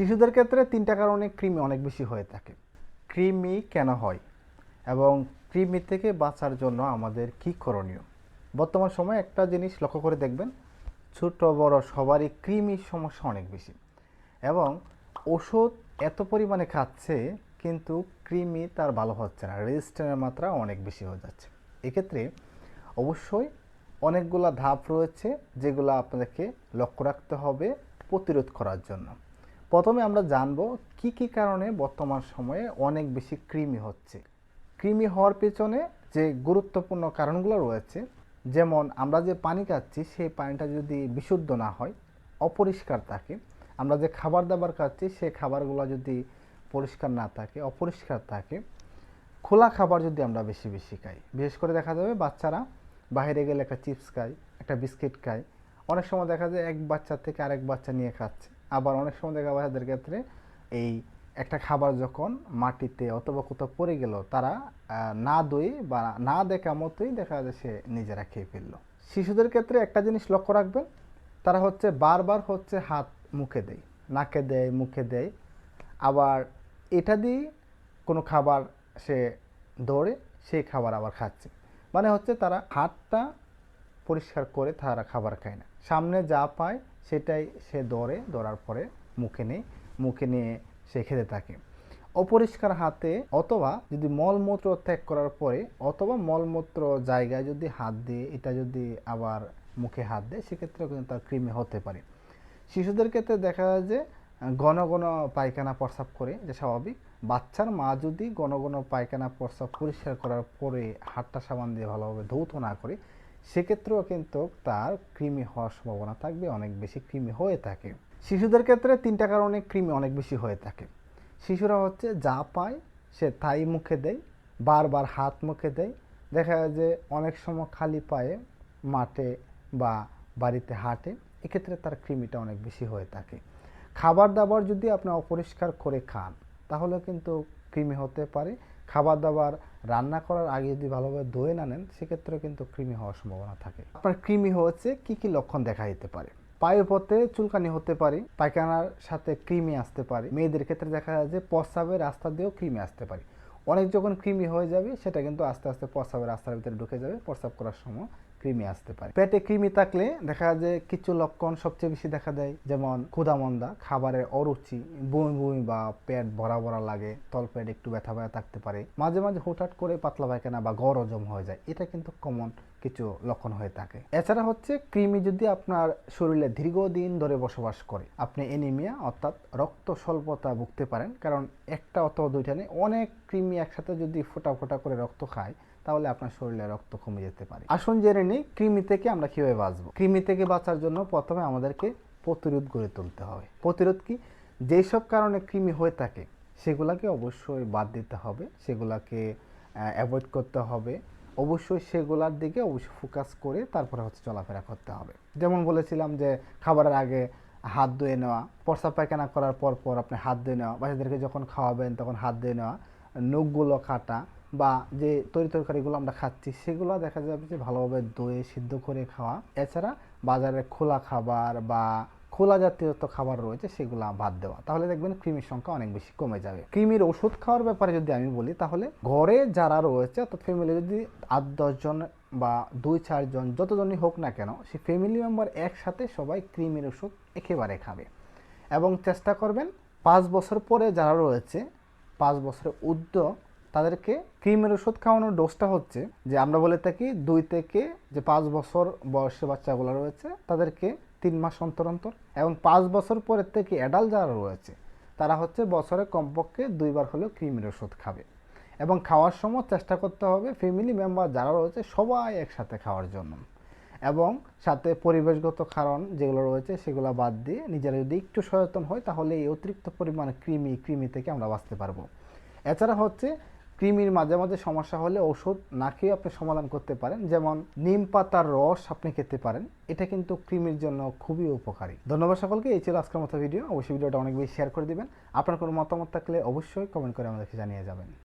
শিশুদের ক্ষেত্রে তিনটা কারণে কৃমি অনেক বেশি হয়ে থাকে। কৃমি কেন হয়? এবং কৃমি থেকে বাঁচার জন্য আমাদের কি করণীয়? বর্তমান সময়ে একটা জিনিস লক্ষ্য করে দেখবেন, ছোট বড় সবারই কৃমির সমস্যা অনেক বেশি। এবং ওষুধ এত পরিমাণে খাচ্ছে, কিন্তু কৃমি তার ভালো হচ্ছে না রেজিস্ট্যান্টের মাত্রা অনেক বেশি হয়ে যাচ্ছে। এক্ষেত্রে অবশ্যই অনেকগুলো ধাপ রয়েছে, যেগুলো আপনাদেরকে লক্ষ্য রাখতে হবে প্রতিরোধ করার জন্য। প্রথমে আমরা জানব কি কি কারণে বর্তমান সময়ে অনেক বেশি কৃমি হচ্ছে। কৃমি হওয়ার পেছনে যে গুরুত্বপূর্ণ কারণগুলো রয়েছে, যেমন আমরা যে পানি খাচ্ছি, সেই পানিটা যদি বিশুদ্ধ না হয়, অপরিষ্কার থাকে, আমরা যে খাবার দাবার খাচ্ছি, সেই খাবারগুলো যদি পরিষ্কার না থাকে, অপরিষ্কার থাকে, খোলা খাবার যদি আমরা বেশি বেশি খাই, বিশেষ করে দেখা যাবে বাচ্চারা বাইরে গেলে একটা চিপস খায়, একটা বিস্কিট খায়, অনেক সময় দেখা যায় এক বাচ্চা থেকে আরেক বাচ্চা নিয়ে খাচ্ছে। আবার অনেক সময় দেখা যায় তাদের ক্ষেত্রে এই একটা খাবার যখন মাটিতে অথবা কোথাও পড়ে গেল, তারা না দই বা না দেখা মতোই দেখা যায় সে নিজেরা খেয়ে ফেলল। শিশুদের ক্ষেত্রে একটা জিনিস লক্ষ্য রাখবেন, তারা হচ্ছে বারবার হচ্ছে হাত মুখে দেয়, নাকে দেয়, মুখে দেয়। আবার এটা দিয়ে কোনো খাবার সে দৌড়ে সেই খাবার আবার খাচ্ছে। মানে হচ্ছে তারা হাতটা পরিষ্কার করে তারা খাবার খায় না। সামনে যা পায় সেটাই সে দৌড়ে দৌড়ার পরে মুখে নেয় মুখে নিয়ে সে খেতে থাকে। অপরিষ্কার হাতে অথবা যদি মলমূত্র ত্যাগ করার পরে অথবা মলমূত্র জায়গায় যদি হাত দিয়ে, এটা যদি আবার মুখে হাত দেয়, সেক্ষেত্রেও কিন্তু তার কৃমি হতে পারে। শিশুদের ক্ষেত্রে দেখা যায় যে, ঘন ঘন পায়খানা প্রস্রাব করে, যে স্বাভাবিক। বাচ্চার মা যদি ঘন ঘন পায়খানা প্রস্রাব পরিষ্কার করার পরে হাতটা সাবান দিয়ে ভালোভাবে ধৌত না করে সেক্ষেত্রেও কিন্তু তার কৃমি হওয়ার সম্ভাবনা থাকবে, অনেক বেশি কৃমি হয়ে থাকে। শিশুদের ক্ষেত্রে তিনটা কারণে কৃমি অনেক বেশি হয়ে থাকে। শিশুরা হচ্ছে যা পায় সে তাই মুখে দেয়, বারবার হাত মুখে দেয়। দেখা যায় যে অনেক সময় খালি পায়ে, মাঠে বা বাড়িতে হাঁটে, এক্ষেত্রে তার কৃমিটা অনেক বেশি হয়ে থাকে। খাবার দাবার যদি আপনি অপরিষ্কার করে খান, তাহলে কিন্তু কৃমি হতে পারে। খাবার দাবার রান্না করার আগে যদি ভালোভাবে ধুয়ে না নেন সেক্ষেত্রে কিন্তু কৃমি হওয়ার সম্ভাবনা থাকে। আপনার কৃমি হচ্ছে কি কি লক্ষণ দেখা যেতে পারে? পায়ের পথে চুলকানি হতে পারে, পায়খানার সাথে কৃমি আসতে পারে, মেয়েদের ক্ষেত্রে দেখা যায় যে প্রস্রাবের রাস্তা দিয়েও কৃমি আসতে পারে। অনেক যখন কৃমি হয়ে যাবে, সেটা কিন্তু আস্তে আস্তে প্রস্রাবের রাস্তার ভিতরে ঢুকে যাবে, প্রস্রাব করার সময় কৃমি আসতে পারে। পেটে কৃমি থাকলে দেখা যায় যে কিছু লক্ষণ সবচেয়ে বেশি দেখা দেয়, যেমন ক্ষুধামন্দা খাবারের অরুচি, বমি বমি বা পেট ভরা ভরা লাগে তলপেট একটু ব্যথা ব্যথা থাকতে পারে। মাঝে মাঝে হুটহাট করে পাতলা পায়খানা বা গড় হজম হয়ে যায়, এটা কিন্তু কমন কিছু লক্ষণ হয়ে থাকে। এছাড়া হচ্ছে কৃমি যদি আপনার শরীরে দীর্ঘদিন ধরে বসবাস করে, আপনি এনিমিয়া অর্থাৎ রক্ত স্বল্পতা ভুগতে পারেন, কারণ একটা অথবা দুইটা নেই অনেক কৃমি একসাথে যদি ফোটা ফোটা করে রক্ত খায় তাহলে আপনার শরীরে রক্ত কমে যেতে পারে। আসুন জেনে নিই, কৃমি থেকে আমরা কীভাবে বাঁচবো। কৃমি থেকে বাঁচার জন্য প্রথমে আমাদেরকে প্রতিরোধ গড়ে তুলতে হবে। প্রতিরোধ কি? যেই সব কারণে কৃমি হয়ে থাকে, সেগুলাকে অবশ্যই বাদ দিতে হবে, সেগুলাকে অ্যাভয়েড করতে হবে। অবশ্যই সেগুলার দিকে অবশ্যই ফোকাস করে তারপরে হচ্ছে চলাফেরা করতে হবে। যেমন বলেছিলাম যে খাবারের আগে হাত ধুয়ে নেওয়া, প্রস্রাব পায়খানা করার পর পর আপনি হাত ধুয়ে নেওয়া, বাচ্চাদেরকে যখন খাওয়াবেন তখন হাত ধুয়ে নেওয়া, নখগুলো কাটা বা যে তরি তরকারিগুলো আমরা খাচ্ছি, সেগুলো দেখা যাবে যে ভালোভাবে ধুয়ে, সিদ্ধ করে খাওয়া। এছাড়া বাজারে খোলা খাবার বা খোলা জাতীয় তো খাবার রয়েছে, সেগুলো বাদ দেওয়া। তাহলে দেখবেন কৃমির সংখ্যা অনেক বেশি কমে যাবে। কৃমির ওষুধ খাওয়ার ব্যাপারে যদি আমি বলি, তাহলে ঘরে যারা রয়েছে, অর্থাৎ ফ্যামিলি যদি আট দশজন বা দুই চারজন যতজনই হোক না কেন সেই ফ্যামিলি মেম্বার একসাথে সবাই কৃমির ওষুধ একেবারে খাবে। এবং চেষ্টা করবেন, পাঁচ বছর পরে যারা রয়েছে, পাঁচ বছরের ঊর্ধ্ব তাদেরকে ক্রিমের ওষুধ খাওয়ানোর ডোজটা হচ্ছে যে আমরা বলে থাকি দুই থেকে যে পাঁচ বছর বয়সে বাচ্চাগুলো রয়েছে, তাদেরকে তিন মাস অন্তর অন্তর এবং পাঁচ বছর পরের থেকে অ্যাডাল্ট যারা রয়েছে, তারা হচ্ছে বছরে কমপক্ষে দুইবার হলেও ক্রিমের ওষুধ খাবে। এবং খাওয়ার সময় চেষ্টা করতে হবে ফ্যামিলি মেম্বার যারা রয়েছে সবাই একসাথে খাওয়ার জন্য। এবং সাথে পরিবেশগত কারণ যেগুলো রয়েছে সেগুলো বাদ দিয়ে নিজেরা যদি একটু সচেতন হয় তাহলে এই অতিরিক্ত পরিমাণে কৃমি কৃমি থেকে আমরা বাঁচতে পারব। এছাড়া হচ্ছে কৃমির মাঝে মাঝে সমস্যা হলে ওষুধ না খেয়ে আপনি সমাধান করতে পারেন। যেমন নিম পাতার রস আপনি খেতে পারেন। এটা কিন্তু কৃমির জন্য খুবই উপকারী। ধন্যবাদ সকলকে। এই ছিল আজকের মতো ভিডিও। অবশ্যই ভিডিওটা অনেক বেশি শেয়ার করে দেবেন। আপনার কোনো মতামত থাকলে অবশ্যই কমেন্ট করে আমাদেরকে জানিয়ে যাবেন।